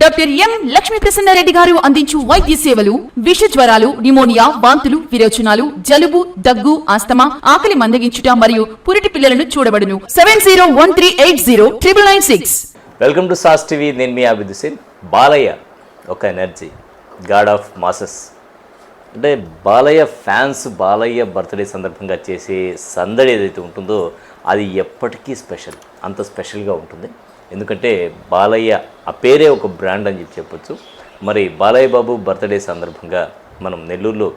Doctor M Lakshmi Prasanna Reddy గారు అందించు వైద్య సేవలు విష జ్వరాలు నిమోనియా వాంతులు విరోచనాలు జలుబు దగ్గు ఆస్తమా ఆకలి మందగించుట మరియు పురిటి పిల్లలను చూడబడును. Seven zero one three eight zero triple nine six. Welcome to sauce TV నేను మీ అభిద్ హుసేన్ బాలయ్య ఒక ఎనర్జీ. God of masses. అంటే బాలయ్య ఫ్యాన్స్ బాలయ్య బర్త్డే సందర్భంగా చేసే సందడి ఏదైతే ఉంటుందో అది ఎప్పటికీ స్పెషల్. అంత స్పెషల్గా ఉంటుంది. ఎందుకంటే బాలయ్య ఆ పేరే ఒక బ్రాండ్ అని చెప్పి చెప్పొచ్చు. మరి బాలయ్య బాబు బర్త్డే సందర్భంగా మనం నెల్లూరులో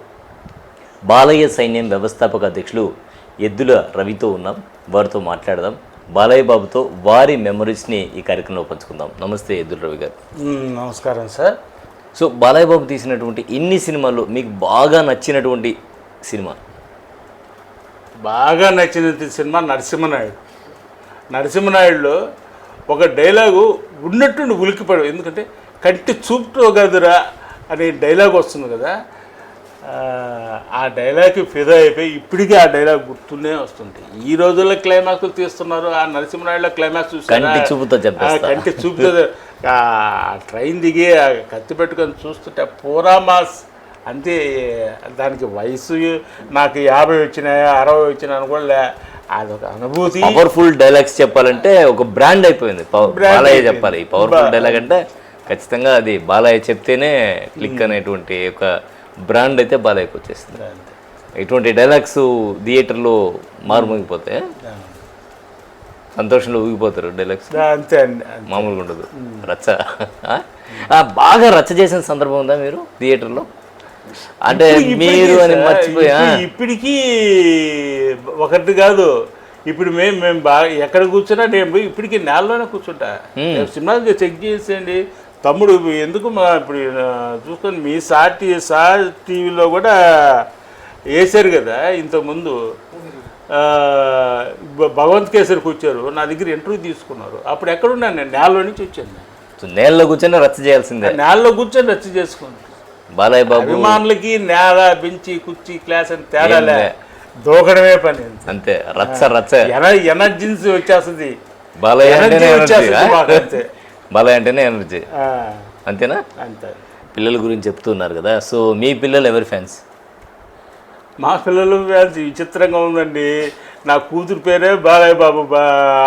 బాలయ్య సైన్యం వ్యవస్థాపక అధ్యక్షులు ఎద్దుల రవితో ఉన్నాం. వారితో మాట్లాడదాం. బాలయ్య బాబుతో వారి మెమరీస్ని ఈ కార్యక్రమంలో పంచుకుందాం. నమస్తే ఎద్దుల రవి గారు. నమస్కారం సార్. సో బాలయ్య బాబు తీసినటువంటి ఇన్ని సినిమాల్లో మీకు బాగా నచ్చినటువంటి సినిమా? బాగా నచ్చిన సినిమా నరసింహనాయుడు. నరసింహనాయుడులో ఒక డైలాగు ఉన్నట్టుండి ఉలికిపడు ఎందుకంటే కంటి చూపుతో కదురా అనే డైలాగ్ వస్తుంది కదా. ఆ, డైలాగ్కి ఫిదా అయిపోయి ఇప్పటికీ ఆ డైలాగ్ గుర్తునే వస్తుంది. ఈ రోజుల్లో క్లైమాక్స్ తీస్తున్నారు ఆ నరసింహనాయుడులో క్లైమాక్స్? కంటి చూపుతో కంటి చూపుతో ట్రైన్ దిగి కత్తి పెట్టుకొని చూస్తుంటే పూరా మాస్. అంతే దానికి వయసు నాకు యాభై వచ్చినాయా అరవై వచ్చినాయని కూడా లే అదొక అనుభూతి. పవర్ఫుల్ డైలాగ్స్ చెప్పాలంటే ఒక బ్రాండ్ అయిపోయింది. బాలయ్య. చెప్పాలి. ఈ పవర్ఫుల్ డైలాగ్ అంటే ఖచ్చితంగా అది బాలయ్య చెప్తేనే క్లిక్ అనేటువంటి ఒక బ్రాండ్ అయితే బాలయ్యకి వచ్చేస్తుంది. ఇటువంటి డైలాగ్స్ థియేటర్లో మారుమోగిపోతే సంతోషంలో ఊగిపోతారు డైలాగ్స్. అంతే అండి. మామూలుగా ఉండదు. రచ్చ. బాగా రచ్చ చేసిన సందర్భం ఉందా మీరు థియేటర్లో? అంటే ఇప్పటికి మీరు అని మర్చిపోయా? ఇప్పటికీ ఒకటి కాదు. ఇప్పుడు మేము మేము బాగా ఎక్కడ కూర్చున్నా నేను ఇప్పటికీ నేలలోనే కూర్చుంటా. సినిమా చెక్ చేసేయండి. తమ్ముడు ఎందుకు మా ఇప్పుడు చూసుకొని మీ సార్ టీ సార్ టీవీలో కూడా వేశారు కదా ఇంతకుముందు. భగవంత్ కేసరికి వచ్చారు. నా దగ్గర ఇంటర్వ్యూ తీసుకున్నారు. అప్పుడు ఎక్కడున్నాను నేను? నేలలో నుంచి వచ్చాను నేలలో కూర్చొని రచ్చ చేయాల్సిందే. నేలలో కూర్చొని రచ్చ చేసుకున్నాను. బాలయ్య బాబు. అభిమానులకి నేల బెంచి కుర్చీ క్లాస్ అని తేడాలే. దూకడమే పని. అంతే. రచ్చ రచ్చ. ఎన- ఎనర్జెన్సీ వచ్చేస్తుంది. బాలయ్య అంటేనే ఎనర్జీ బాలయ్య అంటేనే ఎనర్జీ. అంతేనా? అంతే. పిల్లల గురించి చెప్తున్నారు కదా. సో మీ పిల్లలు ఎవరి ఫ్యాన్స్? మా పిల్లలు ఫ్యాన్స్ విచిత్రంగా ఉందండి. నా కూతురు పేరే బాలయ్య బాబు.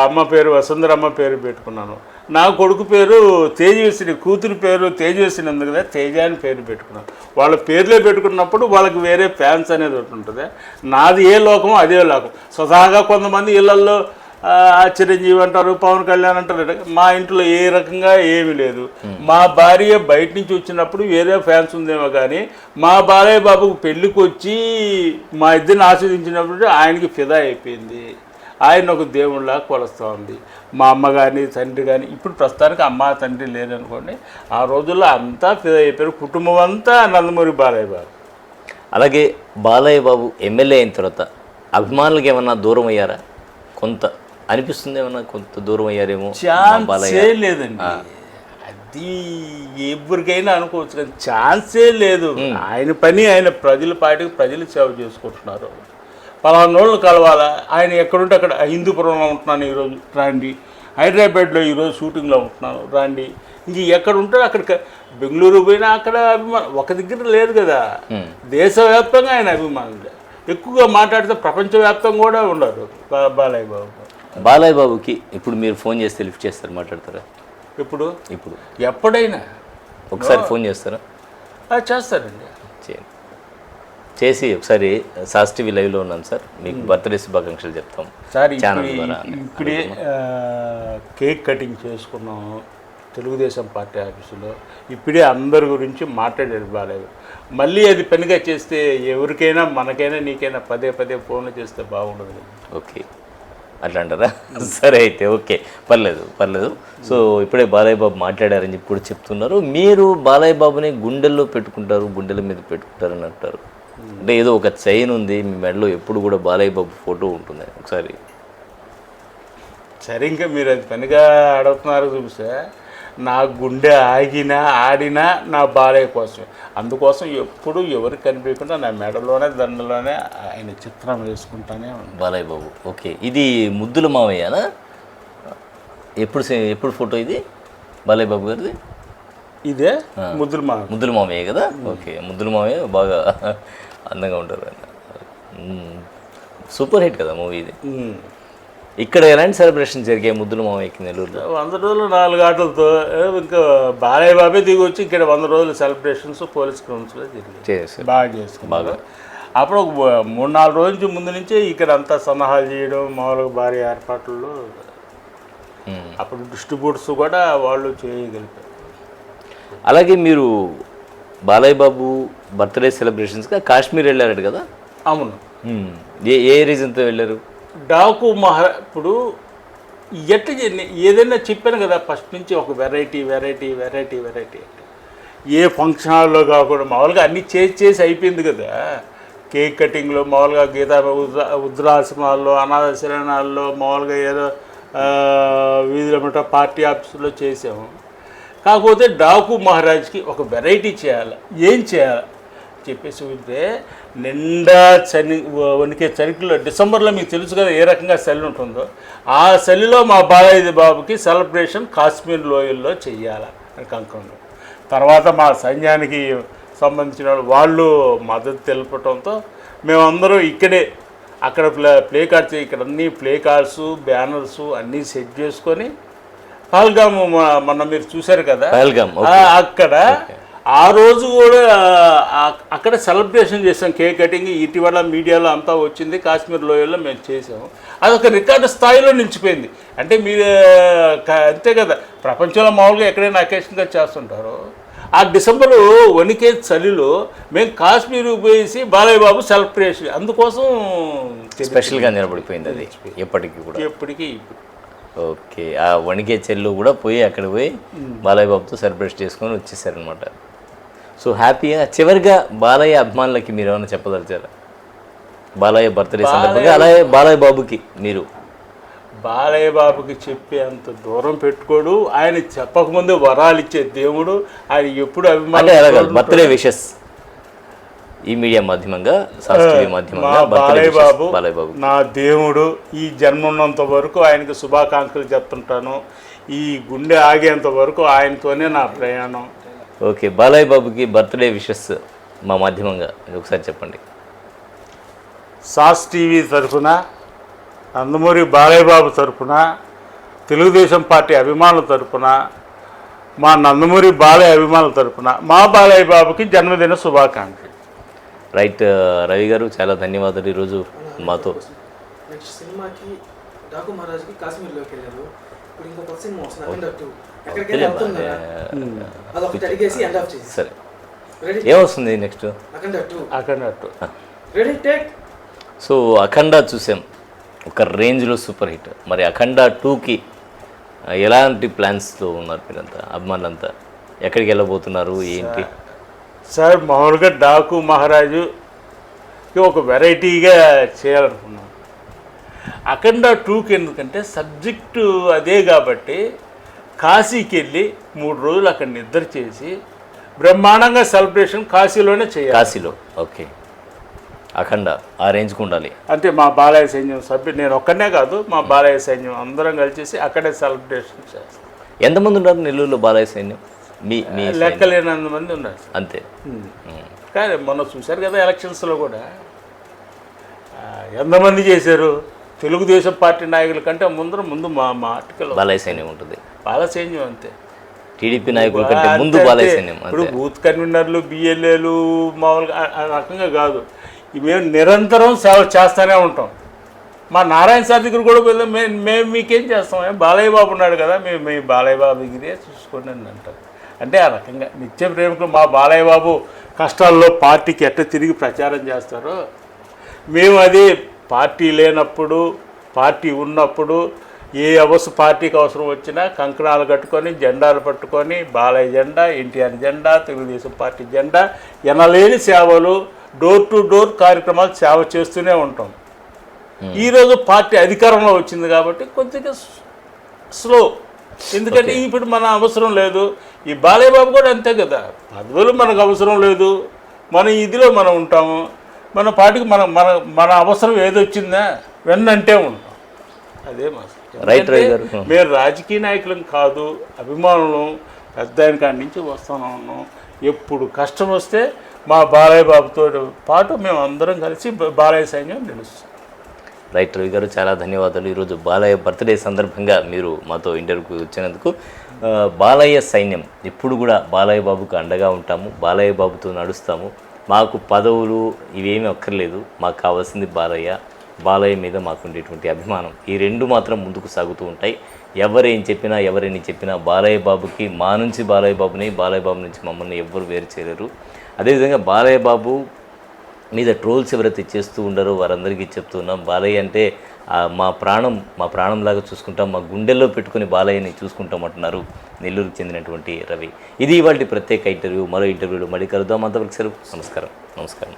అమ్మ పేరు వసుంధరమ్మ పేరు పెట్టుకున్నాను. నా కొడుకు పేరు తేజస్విని కూతురు పేరు తేజస్విని ఉంది కదా తేజ అని పేరు పెట్టుకున్నాను. వాళ్ళ పేర్లే పెట్టుకున్నప్పుడు వాళ్ళకి వేరే ఫ్యాన్స్ అనేది ఒకటి ఉంటుంది. నాది ఏ లోకమో అదే లోకం. స్వతహాగా కొంతమంది ఇళ్ళల్లో ఆ, చిరంజీవి అంటారు పవన్ కళ్యాణ్ అంటారు మా ఇంట్లో ఏ రకంగా ఏమీ లేదు. మా భార్య బయట నుంచి వచ్చినప్పుడు వేరే ఫ్యాన్స్ ఉందేమో కానీ మా బాలయ్య బాబుకు పెళ్ళికి వచ్చి మా ఇద్దరిని ఆస్వాదించినప్పుడు ఆయనకి ఫిదా అయిపోయింది. ఆయన ఒక దేవుళ్ళలా కొలుస్తూ ఉంది. మా అమ్మ కానీ తండ్రి కానీ ఇప్పుడు ప్రస్తుతానికి అమ్మ తండ్రి లేరనుకోండి ఆ రోజుల్లో అంతా అయిపోయారు. కుటుంబం అంతా నందమూరి బాలయ్య బాబు. అలాగే బాలయ్య బాబు ఎమ్మెల్యే అయిన తర్వాత అభిమానులకు ఏమన్నా దూరం అయ్యారా? కొంత అనిపిస్తుంది ఏమన్నా కొంత దూరం అయ్యారేమో? లేదండి. అది ఎవరికైనా అనుకోవచ్చు కానీ ఛాన్సే లేదు. ఆయన పని ఆయన ప్రజల పార్టీకి ప్రజలు సేవ చేసుకుంటున్నారు. పలానా రోజులు కలవాలా. ఆయన ఎక్కడుంటే అక్కడ హిందూపురంలో ఉంటున్నాను ఈరోజు రాండి. హైదరాబాద్లో ఈరోజు షూటింగ్లో ఉంటున్నాను రాండి. ఇంక ఎక్కడ ఉంటే అక్కడ బెంగళూరు పోయినా అక్కడ అభిమానం ఒక దగ్గర లేదు కదా. దేశవ్యాప్తంగా ఆయన అభిమానులు ఎక్కువగా మాట్లాడితే ప్రపంచవ్యాప్తంగా కూడా ఉండరు బాలయ్య బాబు బాలయ్య బాబుకి ఇప్పుడు మీరు ఫోన్ చేస్తే లిఫ్ట్ చేస్తారు మాట్లాడతారా? ఇప్పుడు ఇప్పుడు ఎప్పుడైనా. ఒకసారి ఫోన్ చేస్తారా? చేస్తారండి చేయండి. చేసి ఒకసారి సాస్ టీవీ లైవ్లో ఉన్నాను సార్. మీకు బర్త్డే శుభాకాంక్షలు చెప్తాం. సార్ ఛానల్ ఇప్పుడే ద్వారా ఇప్పుడే ఆ, కేక్ కటింగ్ చేసుకున్నాము తెలుగుదేశం పార్టీ ఆఫీసులో. ఇప్పుడే అందరి గురించి మాట్లాడారు బాలేదు మళ్ళీ అది పనిగా చేస్తే ఎవరికైనా మనకైనా నీకైనా పదే పదే ఫోన్లు చేస్తే బాగుండదు. ఓకే. అట్లా అంటారా? సరే అయితే ఓకే. పర్లేదు పర్లేదు. సో ఇప్పుడే బాలయ్య బాబు మాట్లాడారని చెప్పి కూడా చెప్తున్నారు. మీరు బాలయ్య బాబుని గుండెల్లో పెట్టుకుంటారు గుండెల మీద పెట్టుకుంటారు అని అంటారు. అంటే ఏదో ఒక చైన్ ఉంది మీ మెడలో ఎప్పుడు కూడా బాలయ్య బాబు ఫోటో ఉంటుంది. ఒకసారి. సరే ఇంకా మీరు అది పనిగా అడుగుతున్నారు చూపిస్తే నా గుండె ఆగినా ఆడినా నా బాలయ్య కోసం అందుకోసం ఎప్పుడు ఎవరు కనిపించకుండా నా మెడలోనే దండలోనే ఆయన చిత్రం వేసుకుంటానే బాలయ్య బాబు ఓకే. ఇది ముద్దుల మావయ్యనా ఎప్పుడు ఎప్పుడు ఫోటో ఇది? బాలయ్య బాబు గారిది? ఇదే ముద్దులు మా ముద్దుల మామయ్య కదా? ఓకే ముద్దుల మామయ్య బాగా అందంగా ఉంటారు ఆయన. మ్మ్. సూపర్ హిట్ కదా మూవీ ఇది. ఇక్కడ ఎలాంటి సెలబ్రేషన్ జరిగాయి ముద్దుల మామయ్యకి నెల్లూరులో? వంద రోజులు నాలుగు ఆటలతో ఇంకా బాలయ్య బాబే దిగి వచ్చి ఇక్కడ వంద రోజులు సెలబ్రేషన్స్ పోలీస్ గ్రౌండ్స్లో జరిగాయి. బాగా చేసుకున్నారు అప్పుడు ఒక మూడు నాలుగు రోజుల నుంచి ముందు నుంచే ఇక్కడ అంతా సన్నాహాలు చేయడం మామూలుగా భారీ ఏర్పాట్లలో. మ్మ్. అప్పుడు డిస్ట్రిబ్యూటర్స్ కూడా వాళ్ళు చేయగలిగారు అలాగే మీరు బాలయ్య బాబు బర్త్డే సెలబ్రేషన్స్గా కాశ్మీర్ వెళ్ళారట కదా? అవును. ఏ ఏ రీజన్తో వెళ్ళారు? డాకు మహా ఇప్పుడు ఎట్ట చే- ఏదైనా చెప్పాను కదా ఫస్ట్ నుంచి ఒక వెరైటీ వెరైటీ వెరైటీ వెరైటీ ఏ ఫంక్షన్ హాల్లో కాకుండా మామూలుగా అన్నీ చేసి చేసి అయిపోయింది కదా. కేక్ కటింగ్లో మామూలుగా గీతా ఉద్ర వృద్ధాశ్రమాల్లో అనాథ శరణాల్లో మామూలుగా ఏదో వీధిలో పార్టీ ఆఫీసులో చేసాము. కాకపోతే డాకు మహారాజ్కి ఒక వెరైటీ చేయాలి. ఏం చేయాలి? చెప్పేసి ఉంటే నిండా చలి వణికే చలిలో డిసెంబర్లో మీకు తెలుసు కదా ఏ రకంగా చలి ఉంటుందో ఆ చలిలో మా బాలయ్య బాబుకి సెలబ్రేషన్ కాశ్మీర్ లోయల్లో చెయ్యాలి అని కంకణం తర్వాత మా సైన్యానికి సంబంధించిన వాళ్ళు వాళ్ళు మద్దతు తెలపటంతో మేమందరం ఇక్కడే అక్కడ ప్లే ప్లే కార్డ్స్ ఇక్కడ అన్ని ప్లే కార్డ్స్ బ్యానర్స్ అన్నీ సెట్ చేసుకొని పాల్గాము మొన్న మీరు చూశారు కదా? పహల్గామ్, అక్కడ ఆ రోజు కూడా అక్కడ సెలబ్రేషన్ చేసాం కేక్ కటింగ్ ఇటీవల మీడియాలో అంతా వచ్చింది. కాశ్మీర్ లోయల్లో మేము చేసాము అదొక రికార్డు స్థాయిలో నిలిచిపోయింది. అంటే మీరు అంతే కదా. ప్రపంచంలో మామూలుగా ఎక్కడైనా అకేషన్గా చేస్తుంటారు. ఆ డిసెంబరు వణికే చలిలో మేము కాశ్మీర్ పోయేసి బాలయ్య బాబు సెలబ్రేషన్ అందుకోసం స్పెషల్గా నిలబడిపోయింది అది. ఎప్పటికీ కూడా. ఎప్పటికీ ఇప్పుడు. ఓకే. ఆ వణికే చెల్లు కూడా పోయి అక్కడ పోయి బాలయ్య బాబుతో సెలబ్రేట్ చేసుకొని వచ్చేసారనమాట సో హ్యాపీగా చివరిగా బాలయ్య అభిమానులకి మీరు ఏమైనా చెప్పదలిచారా? బాలయ్య బర్త్డే సందర్భంగా అలాగే బాలయ్య బాబుకి మీరు. బాలయ్య బాబుకి చెప్పే అంత దూరం పెట్టుకోడు. ఆయన చెప్పకముందే వరాలు ఇచ్చే దేవుడు. ఆయన ఎప్పుడు అంటే అలా కాదు అభిమానం బర్త్డే విషెస్. ఈ మీడియా మాధ్యమంగా బాబు. నా దేవుడు ఈ జన్మ ఉన్నంత వరకు ఆయనకి శుభాకాంక్షలు చెప్తుంటాను. ఈ గుండె ఆగేంత వరకు ఆయనతోనే నా ప్రయాణం. ఓకే బాలయ్య బాబుకి బర్త్డే విషెస్ మా మాధ్యమంగా ఒకసారి చెప్పండి. సాస్ టీవీ తరఫున నందమూరి బాలయ్య బాబు తరఫున తెలుగుదేశం పార్టీ అభిమానుల తరఫున మా నందమూరి బాలయ్య అభిమానుల తరఫున మా బాలయ్య బాబుకి జన్మదిన శుభాకాంక్షలు. రైట్ రవి గారు చాలా ధన్యవాదాలు ఈరోజు మాతో. నెక్స్ట్ సినిమాకి డాకు మహారాజ్కి కాశ్మీర్లోకి వెళ్ళారు. ఇప్పుడు ఇంకో కొత్త సినిమా వస్తుంది అఖండ టూ ఎక్కడికైనా వెళ్తున్నారా అదొకటి అడిగేసి ఎండ్ ఆఫ్ చేసి సరే. రెడీ ఏమొస్తుంది నెక్స్ట్ అఖండ టూ అక్కడట్టు రెడీ టేక్ సో అఖండ చూసాం. ఒక రేంజ్లో సూపర్ హిట్. మరి అఖండ టూకి ఎలాంటి ప్లాన్స్తో ఉన్నారు మీరంతా? అభిమానులంతా? ఎక్కడికి వెళ్ళబోతున్నారు? ఏంటి? సార్ మామూలుగా డాకు మహారాజుకి ఒక వెరైటీగా చేయాలనుకున్నాం. అఖండ టూకి ఎందుకంటే సబ్జెక్టు అదే కాబట్టి కాశీకి వెళ్ళి మూడు రోజులు అక్కడ నిద్ర చేసి బ్రహ్మాండంగా సెలబ్రేషన్ కాశీలోనే చేయాలి. కాశీలో ఓకే. అఖండ ఆ రేంజ్కి ఉండాలి. అంటే మా బాలయ్య సైన్యం సభ్యులు నేను ఒక్కనే కాదు మా బాలయ్య సైన్యం అందరం కలిసేసి అక్కడే సెలబ్రేషన్ చేస్తాం. ఎంతమంది ఉన్నారు నెల్లూరులో బాలయ్య సైన్యం? మీ మీ? లెక్కలేనంత మంది ఉన్నారు. అంతే. కానీ మొన్న చూశారు కదా ఎలక్షన్స్లో కూడా ఎంతమంది చేశారు? తెలుగుదేశం పార్టీ నాయకుల కంటే ముందర ముందు మా మా ఆర్టికల్ బాలయ్య సైన్యం ఉంటుంది. బాల సైన్యం అంతే. టీడీపీ నాయకుల కంటే ముందు అంతే, బాలయ్య అంతే. సైన్యం ఇప్పుడు బూత్ కన్వీనర్లు బిఎల్ఏలు మామూలుగా ఆ- రకంగా కాదు. మేము నిరంతరం సేవ చేస్తూనే ఉంటాం. మా నారాయణ సార్ దగ్గర కూడా వెళ్ళాం మేము మేము మీకేం చేస్తాం? బాలయ్య బాబు ఉన్నాడు కదా మేము మీ బాలయ్య బాబు దగ్గరే చూసుకోండి అని అంటారు. అంటే ఆ రకంగా నిత్య ప్రేమికులు మా బాలయ్య బాబు కష్టాల్లో పార్టీకి ఎట్ట తిరిగి ప్రచారం చేస్తారో మేము అది పార్టీ లేనప్పుడు పార్టీ ఉన్నప్పుడు ఏ అవసరం పార్టీకి అవసరం వచ్చినా కంకణాలు కట్టుకొని జెండాలు పట్టుకొని బాలయ్య జెండా ఎన్టీఆర్ జెండా తెలుగుదేశం పార్టీ జెండా ఎనలేని సేవలు డోర్ టు డోర్ కార్యక్రమాలు సేవ చేస్తూనే ఉంటాం. ఈరోజు పార్టీ అధికారంలో వచ్చింది కాబట్టి కొద్దిగా స్లో. ఎందుకంటే ఇప్పుడు మన అవసరం లేదు. ఈ బాలయ్య బాబు కూడా అంతే కదా. పదవులు మనకు అవసరం లేదు. మన ఇదిలో మనం ఉంటాము. మన పార్టీకి మన మన మన అవసరం ఏదొచ్చిందా వెన్నంటే ఉంటాం. అదే మా రైట్. మేము రాజకీయ నాయకులం కాదు. అభిమానులం పెద్ద ఆయన కాడి నుంచి వస్తూనే ఉన్నాం. ఎప్పుడు కష్టం వస్తే మా బాలయ్య బాబుతో పాటు మేము అందరం కలిసి బాలయ్య సైన్యం నిలుస్తాం. రైట్ రవి గారు చాలా ధన్యవాదాలు. ఈరోజు బాలయ్య బర్త్డే సందర్భంగా మీరు మాతో ఇంటర్వ్యూకి వచ్చినందుకు బాలయ్య సైన్యం ఇప్పుడు కూడా బాలయ్య బాబుకు అండగా ఉంటాము బాలయ్య బాబుతో నడుస్తాము. మాకు పదవులు ఇవేమీ అక్కర్లేదు మాకు కావాల్సింది బాలయ్య బాలయ్య మీద మాకు ఉండేటువంటి అభిమానం. ఈ రెండు మాత్రం ముందుకు సాగుతూ ఉంటాయి. ఎవరేం చెప్పినా ఎవరేని చెప్పినా బాలయ్య బాబుకి మా నుంచి బాలయ్య బాబుని బాలయ్య బాబు నుంచి మమ్మల్ని ఎవ్వరు వేరు చేయలేరు. అదేవిధంగా బాలయ్య బాబు మీద ట్రోల్స్ ఎవరైతే చేస్తూ ఉండారో వారందరికీ చెప్తున్నాం. బాలయ్య అంటే మా ప్రాణం మా ప్రాణంలాగా చూసుకుంటాం మా గుండెల్లో పెట్టుకుని బాలయ్యని చూసుకుంటాం అంటున్నారు నెల్లూరుకు చెందినటువంటి రవి. ఇది ఇవాళ ప్రత్యేక ఇంటర్వ్యూ మరో ఇంటర్వ్యూలో మళ్ళీ కలుద్దాం. అంతవరకు సెలవు. నమస్కారం. నమస్కారం.